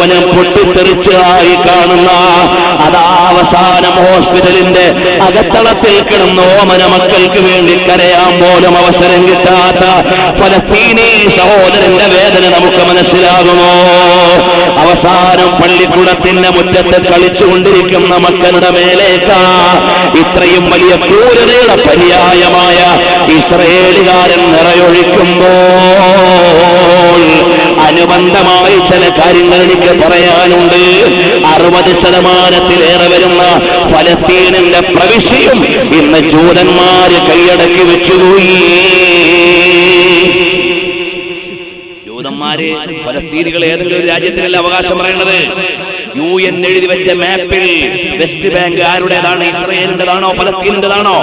മുഴുവനും പൊട്ടിത്തെറിച്ചതായി കാണുന്ന അതാ അവസാനം ഹോസ്പിറ്റലിന്റെ അകത്തളത്തിൽ കിടന്ന ഓമന മക്കൾക്ക് വേണ്ടി കരയാൻ പോലും അവസരം കിട്ടാത്ത പലസ്തീനി സഹോദരന്റെ വേദന നമുക്ക് മനസ്സിലാകുമോ? അവസാനം പള്ളിക്കുടത്തിന്റെ മുറ്റത്ത് കളിച്ചുകൊണ്ടിരിക്കുന്ന മക്കളുടെ മേലേക്കാ ഇത്രയും വലിയ ക്രൂരതയുടെ പര്യായമായ ഇസ്രയേലുകാരൻ നിറയൊഴിക്കുമ്പോൾ അനുബന്ധമായി ചില കാര്യങ്ങൾ എനിക്ക് പറയാനുണ്ട്. അറുപത് ശതമാനത്തിലേറെ വരുന്ന ഫലസ്തീനിന്റെ പ്രവിശ്യയും ഇന്ന് ജൂതന്മാര് കൈയടക്കി വെച്ചുപോയി. ജൂതന്മാര് ഫലസ്തീനികൾ ഏതെങ്കിലും രാജ്യത്തിനല്ല അവകാശം പറയുന്നത് യു എൻ എഴുതി വെച്ച മാപ്പിൽ വെസ്റ്റ് ബാങ്ക് ആരുടേതാണ്? ഇസ്രയേലിന്റേതാണോ ഫലസ്തീനിന്റേതാണോ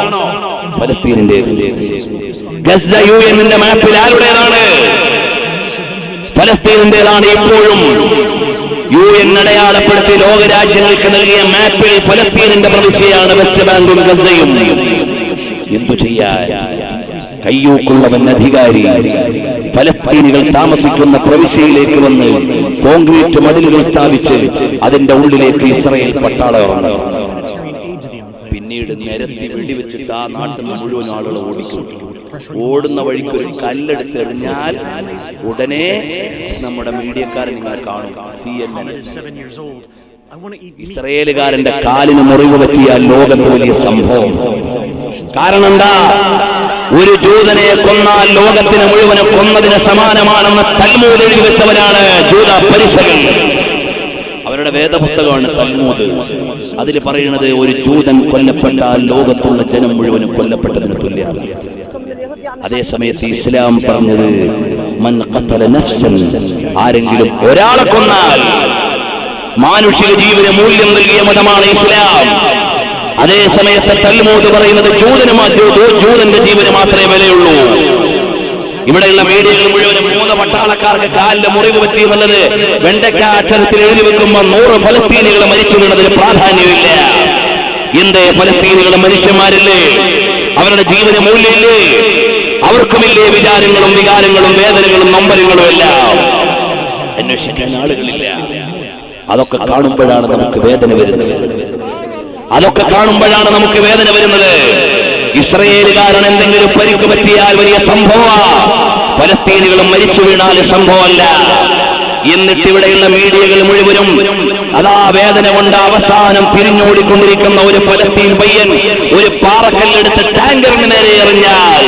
ഫലസ്തീനിന്റെ ഗസ്ദ യു എന്നിന്റെ മാപ്പിൽ ആരുടേതാണ്? ഫലസ്തീനിന്റേതാണ് ഇപ്പോഴും. യു എൻ അടയാളപ്പെടുത്തി ലോകരാജ്യങ്ങൾക്ക് നൽകിയ മാപ്പിൽ ഫലസ്തീനിന്റെ പ്രവിശ്യയാണ് വെസ്റ്റ് ബാങ്കും ഗസയും എന്തു ചെയ്യാൻ? കയ്യൂക്കുള്ളവൻ അധികാരി. ഫലസ്തീനികൾ താമസിക്കുന്ന പ്രവിശ്യയിലേക്ക് വന്ന് കോൺക്രീറ്റ് മതിലുകൾ സ്ഥാപിച്ച് അതിന്റെ ഉള്ളിലേക്ക് ഇസ്രയേൽ പട്ടാളം ഇറങ്ങി. പിന്നീട് നിരത്തി വെടിവെച്ചിട്ട് ആ നാട്ടിൽ മുഴുവൻ ആളുകൾ ഓടിക്കും. ഓടുന്ന വഴിക്ക് ഒരു കല്ലെടുത്ത് എറിഞ്ഞാൽ ഉടനെ നമ്മുടെ മീഡിയക്കാരൻ നിങ്ങൾ കാണും. ഇസ്രയേലുകാരന്റെ കാലിന് മുറിവ് പറ്റിയ ലോകത്ത് വലിയ സംഭവം. കാരണം എന്താ? ഒരു ജൂതനെ കൊന്നാൽ ലോകത്തിന് മുഴുവനും കൊന്നതിന് സമാനമാണെന്ന് തൽമൂത് എഴുതി വെച്ചവരാണ് ജൂത പരിസകൾ അവരുടെ വേദപുസ്തകമാണ് തൽമൂത് അതിൽ പറയുന്നത് ഒരു ജൂതൻ കൊല്ലപ്പെട്ടാൽ ലോകത്തുള്ള ജനം മുഴുവനും കൊല്ലപ്പെട്ടതിന് തുല്യമാണ്. അതേസമയത്ത് ഇസ്ലാം പറഞ്ഞത് മൻ ആരെങ്കിലും ഒരാളെ കൊന്നാൽ മാനുഷിക ജീവന് മൂല്യം നൽകിയ മതമാണ് ഇസ്ലാം. അതേ സമയത്ത് തൽമൂത് പറയുന്നത് ജൂതന് മാറ്റൂ. ജൂതന്റെ ജീവന് മാത്രമേ വിലയുള്ളൂ. ഇവിടെയുള്ള മീഡിയകൾ മുഴുവനും മൂന്ന് പട്ടാളക്കാർക്ക് കാലിന്റെ മുറിവ് പറ്റി എന്നുള്ളത് വെണ്ടയ്ക്ക അക്ഷരത്തിൽ എഴുതി വെക്കുമ്പോൾ നൂറ് ഫലസ്തീനികൾ മരിച്ചു പ്രാധാന്യമില്ല. എന്തേ ഫലസ്തീനികൾ മനുഷ്യന്മാരില്ലേ? അവരുടെ ജീവന മൂല്യമില്ലേ? അവർക്കുമില്ലേ വിചാരങ്ങളും വികാരങ്ങളും വേദനകളും നമ്പരങ്ങളും എല്ലാം? അന്വേഷിക്കാൻ ആളുകളില്ല. അതൊക്കെ കാണുമ്പോഴാണ് നമുക്ക് വേദന വരുന്നത്. അതൊക്കെ കാണുമ്പോഴാണ് നമുക്ക് വേദന വരുന്നത്. ഇസ്രയേലുകാരൻ എന്തെങ്കിലും പരിക്ക് പറ്റിയാൽ വലിയ സംഭവ പലസ്തീനുകളും മരിച്ചു വീണാൽ സംഭവമല്ല. എന്നിട്ട് ഇവിടെയുള്ള മീഡിയകൾ മുഴുവനും അതാ വേദന കൊണ്ട് അവസാനം തിരിഞ്ഞോടിക്കൊണ്ടിരിക്കുന്ന ഒരു പലസ്തീൻ പയ്യൻ ഒരു പാറക്കല്ലെടുത്ത് ടാങ്കറിന് നേരെ എറിഞ്ഞാൽ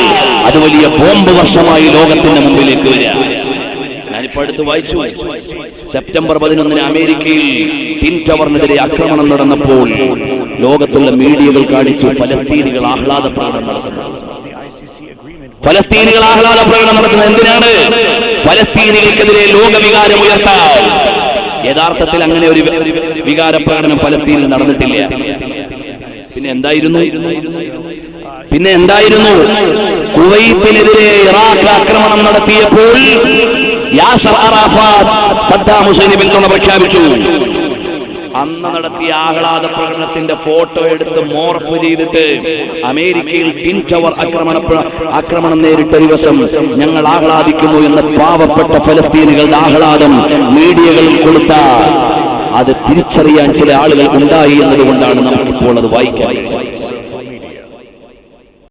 അത് വലിയ ബോംബ് വർഷമായി ലോകത്തിന്റെ മുമ്പിലേക്ക് വരിക. അടുത്ത് വായിച്ചു. സെപ്റ്റംബർ പതിനൊന്നിന് അമേരിക്കയിൽ ടിൻ ടവറിനെതിരെ ആക്രമണം നടന്നപ്പോൾ ലോകത്തുള്ള മീഡിയകൾ കാണിച്ചു ഫലസ്തീനികൾ ആഹ്ലാദ പ്രകടനം നടത്തുന്നു. ഫലസ്തീനികൾ ആഹ്ലാദ പ്രകടനം നടത്തുന്നത് എന്തിനാണ്? ഫലസ്തീനികൾക്കെതിരെ ലോകവികാരം ഉയർത്താൻ. യഥാർത്ഥത്തിൽ അങ്ങനെ ഒരു വികാര പ്രകടനം ഫലസ്തീനിൽ നടന്നിട്ടില്ല. പിന്നെ എന്തായിരുന്നു? പിന്നെ എന്തായിരുന്നു? കുവൈത്തിനെതിരെ ഇറാഖ് ആക്രമണം നടത്തിയപ്പോൾ യാസർ അറാഫാദ് സദ്ദാം ഹുസൈന് പിന്തുണ പ്രഖ്യാപിച്ചു. അന്ന് നടത്തിയ ആഹ്ലാദ പ്രകടനത്തിന്റെ ഫോട്ടോ എടുത്ത് മോർഫ് ചെയ്തിട്ട് അമേരിക്കയിൽ ടിൻ ടവർ ആക്രമണ ആക്രമണം നേരിട്ട ദിവസം ഞങ്ങൾ ആഹ്ലാദിക്കുന്നു എന്ന് പാവപ്പെട്ട ഫലസ്തീനുകളുടെ ആഹ്ലാദം മീഡിയകളിൽ കൊടുത്ത അത് തിരിച്ചറിയാൻ ചില ആളുകൾ ഉണ്ടായി എന്നതുകൊണ്ടാണ് നമുക്കിപ്പോൾ അത് വായിക്കാൻ